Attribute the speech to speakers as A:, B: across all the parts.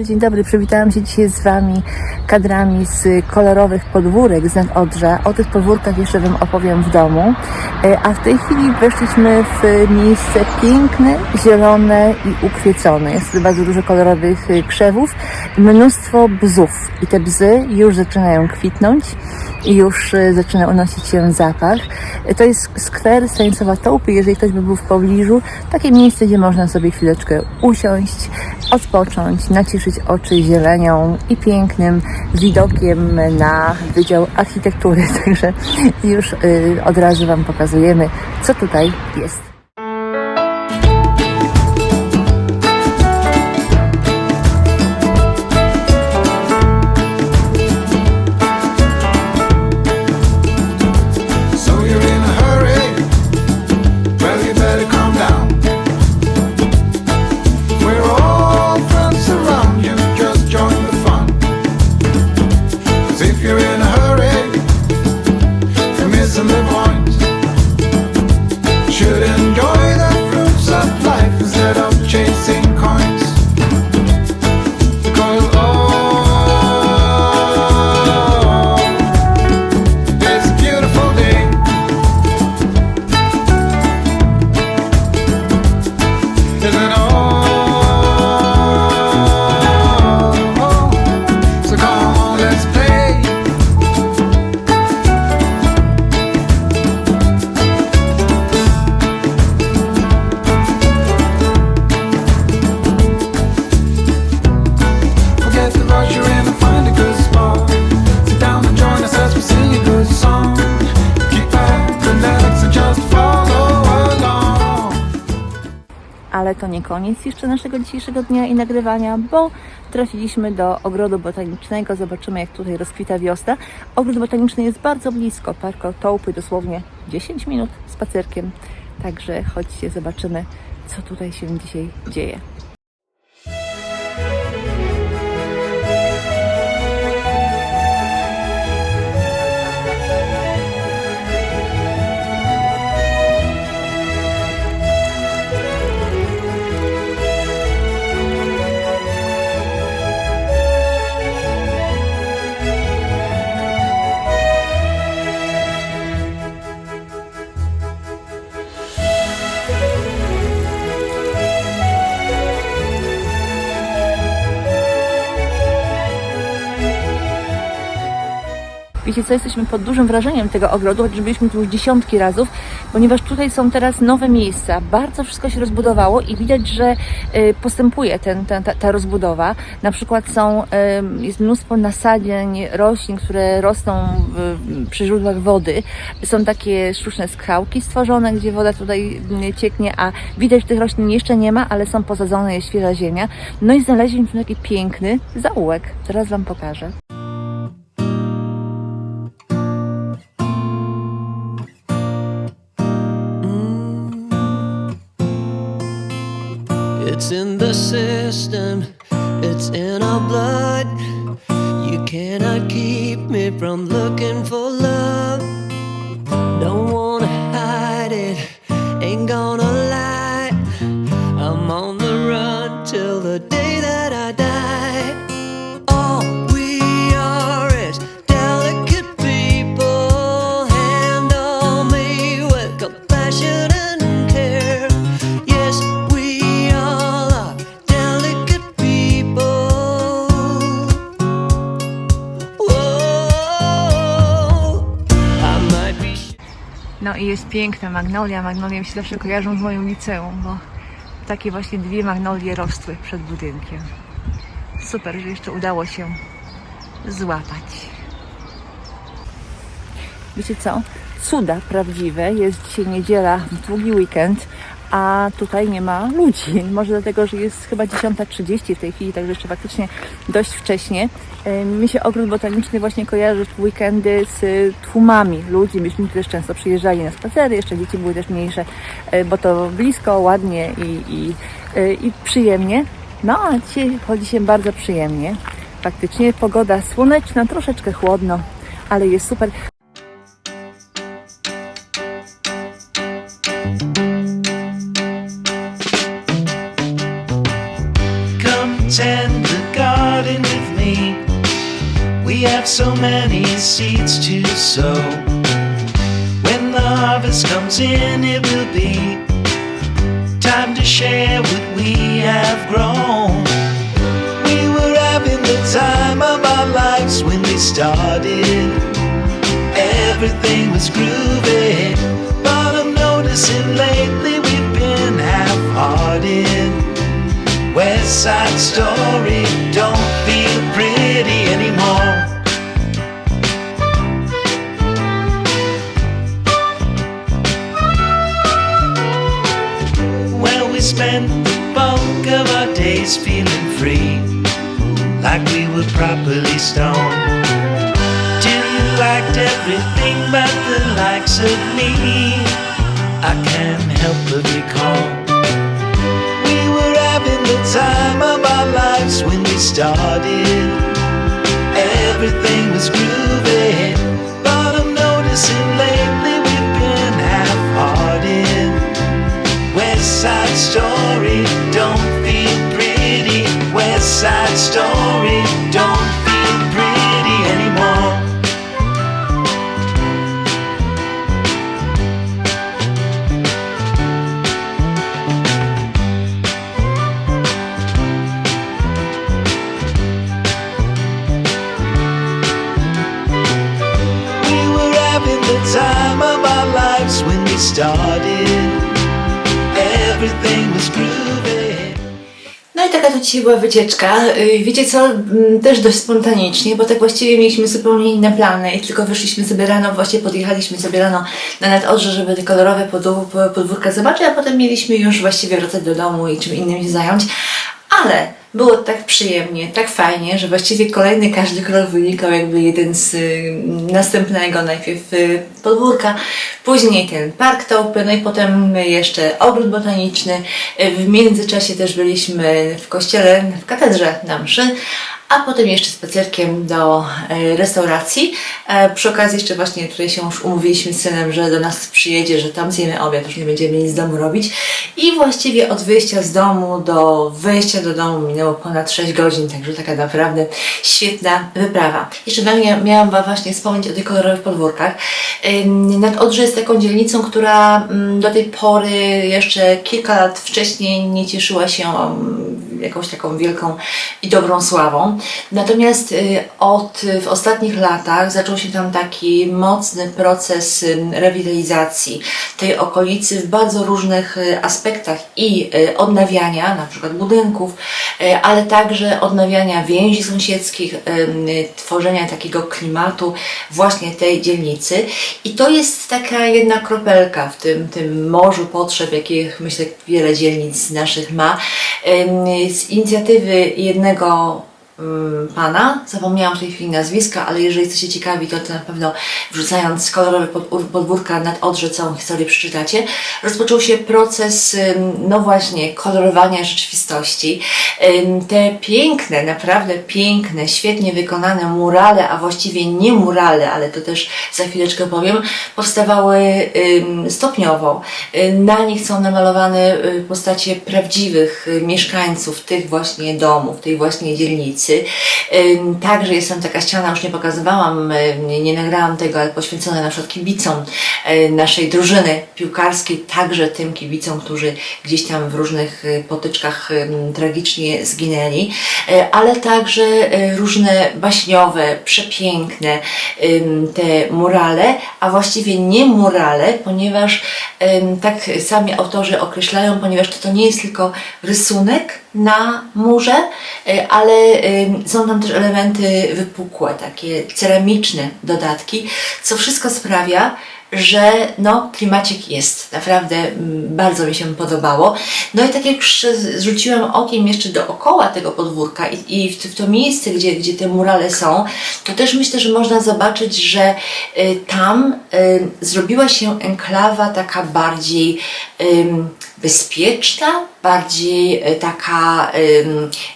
A: dobry, dzień dobry. Przywitałam się dzisiaj z Wami kadrami z kolorowych podwórek z Odrza. O tych podwórkach jeszcze Wam opowiem w domu. E, A w tej chwili weszliśmy w miejsce piękne, zielone i ukwiecone. Jest tu bardzo dużo kolorowych e, krzewów, mnóstwo bzów. I te bzy już zaczynają kwitnąć i już e, zaczyna unosić się zapach. To jest skwer Stanisława Tołpy, jeżeli ktoś by był w pobliżu. Takie miejsce, gdzie można sobie chwileczkę usiąść, odpocząć, nacieszyć oczy zielenią i pięknym widokiem na Wydział Architektury. Także już y, od razu Wam pokazujemy, co tutaj jest. To nie koniec jeszcze naszego dzisiejszego dnia i nagrywania, bo trafiliśmy do ogrodu botanicznego. Zobaczymy, jak tutaj rozkwita wiosna. Ogród botaniczny jest bardzo blisko. Park Tołpy dosłownie 10 minut spacerkiem. Także chodźcie, zobaczymy, co tutaj się dzisiaj dzieje. Co, jesteśmy pod dużym wrażeniem tego ogrodu, choć byliśmy tu już dziesiątki razów, ponieważ tutaj są teraz nowe miejsca. Bardzo wszystko się rozbudowało i widać, że y, postępuje ten, ten, ta, ta rozbudowa. Na przykład są, y, jest mnóstwo nasadzeń, roślin, które rosną przy źródłach wody. Są takie sztuczne skałki stworzone, gdzie woda tutaj y, cieknie, a widać, że tych roślin jeszcze nie ma, ale są posadzone, jest świeża ziemia. No i znaleźliśmy taki piękny zaułek. Zaraz Wam pokażę.
B: System, it's in our blood. You cannot keep me from looking for love. Don't wanna hide it, ain't gonna
A: No i jest piękna magnolia. Magnolie mi się zawsze kojarzą z moją liceum, bo takie właśnie dwie magnolie rosły przed budynkiem. Super, że jeszcze udało się złapać. Wiecie co? Cuda prawdziwe. Jest dzisiaj niedziela, długi weekend, a tutaj nie ma ludzi. Może dlatego, że jest chyba 10.30 w tej chwili, także jeszcze faktycznie dość wcześnie. Mi się ogród botaniczny właśnie kojarzy w weekendy z e, tłumami ludzi. Myśmy też często przyjeżdżali na spacery, jeszcze dzieci były też mniejsze, e, bo to blisko, ładnie i, i, e, i przyjemnie. No a dzisiaj chodzi się bardzo przyjemnie. Faktycznie pogoda słoneczna, troszeczkę chłodno, ale jest super.
C: So many seeds to sow. When the harvest comes in, it will be time to share what we have grown. We were having the time of our lives when we started. Everything was groovy, but I'm noticing lately we've been half-hearted. West Side Story don't Spent the bulk of our days feeling free, like we were properly stoned. Till you liked everything but the likes of me. I can't help but recall. We were having the time of our lives when we started. Everything was groovy, but I'm noticing lately Side Story don't feel pretty. West Side Story
A: dzisiaj była wycieczka. Yy, Wiecie co, Mm, też dość spontanicznie, bo tak właściwie mieliśmy zupełnie inne plany i tylko wyszliśmy sobie rano, właśnie podjechaliśmy sobie rano na nadodrze, żeby te kolorowe podwó- podwórka zobaczyć, a potem mieliśmy już właściwie wracać do domu i czym innym się zająć. Ale było tak przyjemnie, tak fajnie, że właściwie kolejny każdy krok wynikał jakby jeden z y, następnego. Najpierw y, podwórka, później ten park Taupy, no i potem jeszcze ogród botaniczny. Y, W międzyczasie też byliśmy w kościele, w katedrze na mszy, a potem jeszcze spacerkiem do e, restauracji. E, Przy okazji jeszcze właśnie tutaj się już umówiliśmy z synem, że do nas przyjedzie, że tam zjemy obiad, już nie będziemy nic z domu robić. I właściwie od wyjścia z domu do wejścia do domu minęło ponad 6 godzin, także taka naprawdę świetna wyprawa. Jeszcze mia- miałam Wam właśnie wspomnieć o tych kolorowych podwórkach. Nad Odrze jest taką dzielnicą, która do tej pory jeszcze kilka lat wcześniej nie cieszyła się jakąś taką wielką i dobrą sławą. Natomiast y, od, w ostatnich latach zaczął się tam taki mocny proces ym, rewitalizacji tej okolicy w bardzo różnych y, aspektach i y, odnawiania, na przykład budynków, y, ale także odnawiania więzi sąsiedzkich, y, tworzenia takiego klimatu właśnie tej dzielnicy. I to jest taka jedna kropelka w tym, tym morzu potrzeb, jakie myślę wiele dzielnic naszych ma. Z inicjatywy jednego pana, zapomniałam w tej chwili nazwiska, ale jeżeli jesteście ciekawi, to, to na pewno wrzucając kolorowe pod, podwórka nad Odrze całą historię przeczytacie. Rozpoczął się proces, no właśnie, kolorowania rzeczywistości. Te piękne, naprawdę piękne, świetnie wykonane murale, a właściwie nie murale, ale to też za chwileczkę powiem, powstawały stopniowo. Y, Na nich są namalowane y, postacie prawdziwych y, mieszkańców tych właśnie domów, tej właśnie dzielnicy. Ym, Także jest tam taka ściana, już nie pokazywałam, y, nie, nagrałam tego, ale poświęcona na przykład kibicom y, naszej drużyny piłkarskiej, także tym kibicom, którzy gdzieś tam w różnych y, potyczkach tragicznie zginęli, ale także różne baśniowe, przepiękne te murale, a właściwie nie murale, ponieważ tak sami autorzy określają, ponieważ to, to nie jest tylko rysunek na murze, y, ale są tam też elementy wypukłe, takie ceramiczne dodatki, co wszystko sprawia, że no, klimacik jest. Naprawdę bardzo mi się podobało. No i tak jak już zrzuciłam okiem jeszcze dookoła tego podwórka i, w, to miejsce, gdzie, gdzie te murale są, to też myślę, że można zobaczyć, że y, tam y, zrobiła się enklawa taka bardziej ym, bezpieczna, bardziej y, taka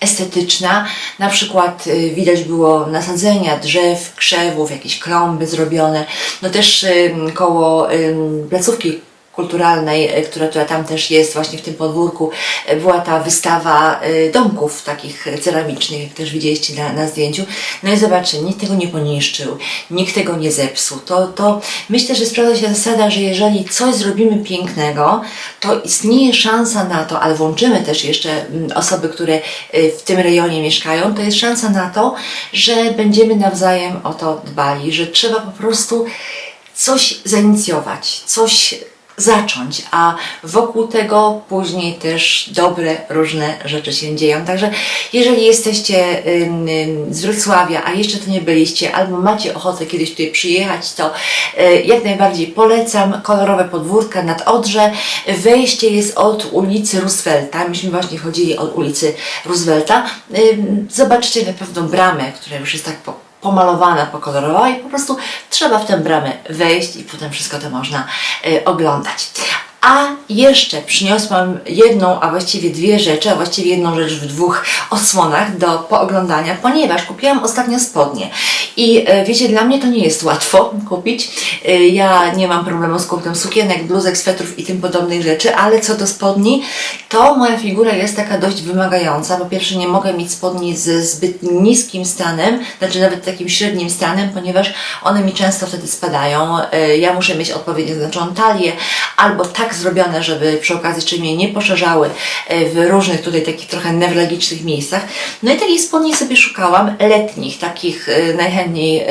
A: estetyczna. Na przykład y, widać było nasadzenia drzew, krzewów, jakieś klomby zrobione. No też koło placówki kulturalnej, e, która, która tam też jest właśnie w tym podwórku, e, była ta wystawa e, domków takich ceramicznych, jak też widzieliście na, na zdjęciu. No i zobaczcie, nikt tego nie poniszczył, nikt tego nie zepsuł. To, to myślę, że sprawdza się zasada, że jeżeli coś zrobimy pięknego, to istnieje szansa na to, ale włączymy też jeszcze mm, osoby, które w tym rejonie mieszkają, to jest szansa na to, że będziemy nawzajem o to dbali, że trzeba po prostu coś zainicjować, coś zacząć, a wokół tego później też dobre różne rzeczy się dzieją. Także jeżeli jesteście z Wrocławia, a jeszcze tu nie byliście, albo macie ochotę kiedyś tutaj przyjechać, to y, jak najbardziej polecam kolorowe podwórka nad Odrze. Wejście jest od ulicy Roosevelta. Myśmy właśnie chodzili od ulicy Roosevelta. Zobaczcie na pewną bramę, która już jest tak po pomalowana, pokolorowana i po prostu trzeba w tę bramę wejść i potem wszystko to można y, oglądać. A jeszcze przyniosłam jedną, a właściwie dwie rzeczy, a właściwie jedną rzecz w dwóch odsłonach do pooglądania, ponieważ kupiłam ostatnio spodnie. I e, wiecie, dla mnie to nie jest łatwo kupić. E, Ja nie mam problemu z kupnem sukienek, bluzek, swetrów i tym podobnych rzeczy, ale co do spodni, to moja figura jest taka dość wymagająca. Po pierwsze, nie mogę mieć spodni ze zbyt niskim stanem, znaczy nawet takim średnim stanem, ponieważ one mi często wtedy spadają. E, Ja muszę mieć odpowiednio zaznaczoną talię, albo tak zrobione, żeby przy okazji czy mnie nie poszerzały e, w różnych tutaj takich trochę newralgicznych miejscach. No i takich spodni sobie szukałam, letnich, takich e, najchętniej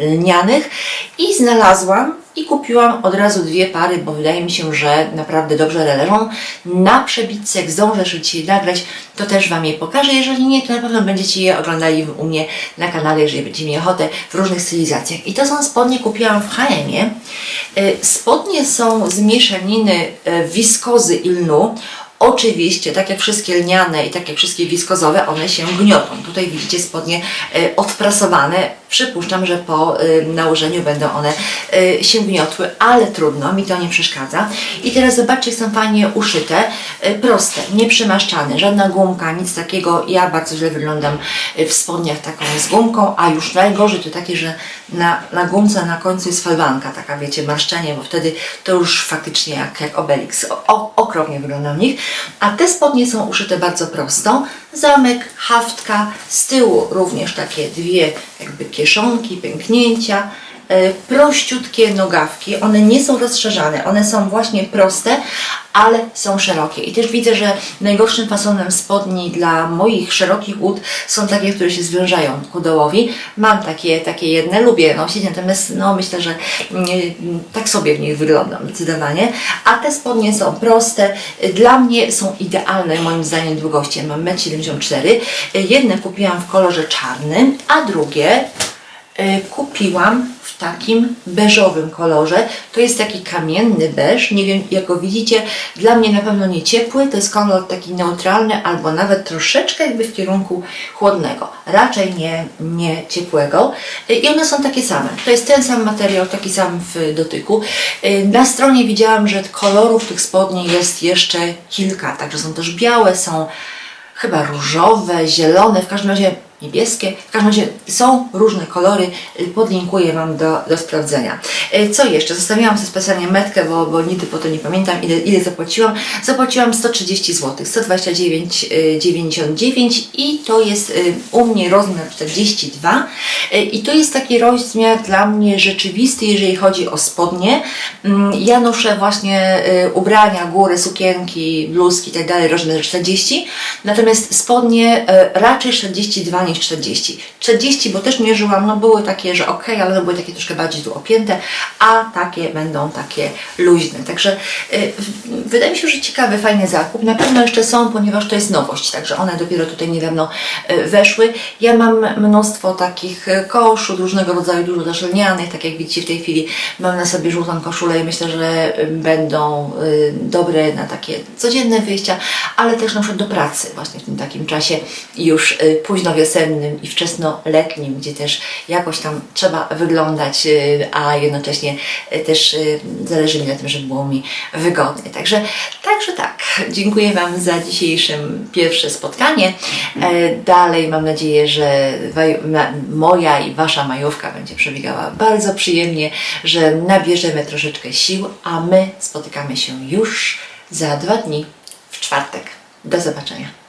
A: lnianych i znalazłam i kupiłam od razu dwie pary, bo wydaje mi się, że naprawdę dobrze leżą. Na przebitce, jak zdążę szybciej nagrać, to też Wam je pokażę. Jeżeli nie, to na pewno będziecie je oglądali u mnie na kanale, jeżeli będziecie mieli ochotę w różnych stylizacjach. I to są spodnie, kupiłam w H&M-ie. E, Spodnie są z mieszaniny e, wiskozy i lnu. Oczywiście, tak jak wszystkie lniane i tak jak wszystkie wiskozowe, one się gniotą. Tutaj widzicie spodnie e, odprasowane. Przypuszczam, że po e, nałożeniu będą one e, się gniotły, ale trudno, mi to nie przeszkadza. I teraz zobaczcie, jak są fajnie uszyte, e, proste, nieprzemaszczane, żadna gumka, nic takiego. Ja bardzo źle wyglądam w spodniach taką z gumką, a już najgorzej to takie, że na, na gumce na końcu jest falbanka, taka wiecie, marszczenie, bo wtedy to już faktycznie jak, jak Obelix. O, okropnie wygląda w nich. A te spodnie są uszyte bardzo prosto. Zamek, haftka, z tyłu również takie dwie jakby kieszonki, pęknięcia. E, prościutkie nogawki, one nie są rozszerzane, one są właśnie proste, ale są szerokie. I też widzę, że najgorszym fasonem spodni dla moich szerokich ud są takie, które się zwężają ku dołowi. Mam takie, takie jedne, lubię nosić, natomiast no, myślę, że nie, tak sobie w nich wyglądam zdecydowanie. A te spodnie są proste, dla mnie są idealne moim zdaniem długości. Mam 1,74 m. Jedne kupiłam w kolorze czarnym, a drugie kupiłam w takim beżowym kolorze. To jest taki kamienny beż, nie wiem jak go widzicie, dla mnie na pewno nie ciepły, to jest kolor taki neutralny albo nawet troszeczkę jakby w kierunku chłodnego, raczej nie, nie ciepłego. Y, I one są takie same, to jest ten sam materiał, taki sam w dotyku. Y, Na stronie widziałam, że kolorów tych spodni jest jeszcze kilka, także są też białe, są chyba różowe, zielone, w każdym razie niebieskie. W każdym razie są różne kolory, podlinkuję Wam do, do sprawdzenia. Y, Co jeszcze? Zostawiłam sobie specjalnie metkę, bo, bo nigdy po to nie pamiętam, ile, ile zapłaciłam. Zapłaciłam 130 zł, 129,99 i to jest y, u mnie rozmiar 42 Y, i to jest taki rozmiar dla mnie rzeczywisty, jeżeli chodzi o spodnie. Mm, Ja noszę właśnie ubrania, góry, sukienki, bluzki i tak rozmiar 40, natomiast spodnie raczej 42 niż 40. 40, bo też mierzyłam, no były takie, że ok, ale były takie troszkę bardziej tu opięte, a takie będą takie luźne. Także y, wydaje mi się, że ciekawy, fajny zakup. Na pewno jeszcze są, ponieważ to jest nowość, także one dopiero tutaj niedawno y, weszły. Ja mam mnóstwo takich y, koszul różnego rodzaju, dużo też lnianych, tak jak widzicie w tej chwili mam na sobie żółtą koszulę i myślę, że będą dobre na takie codzienne wyjścia, ale też na przykład do pracy właśnie w tym takim czasie już późno wiosennym i wczesnoletnim, gdzie też jakoś tam trzeba wyglądać, y, a jednocześnie y, też y, zależy mi na tym, żeby było mi wygodnie. Także tak Także tak, dziękuję Wam za dzisiejsze pierwsze spotkanie. E, Dalej mam nadzieję, że moja i Wasza majówka będzie przebiegała bardzo przyjemnie, że nabierzemy troszeczkę sił, a my spotykamy się już za dwa dni w czwartek. Do zobaczenia.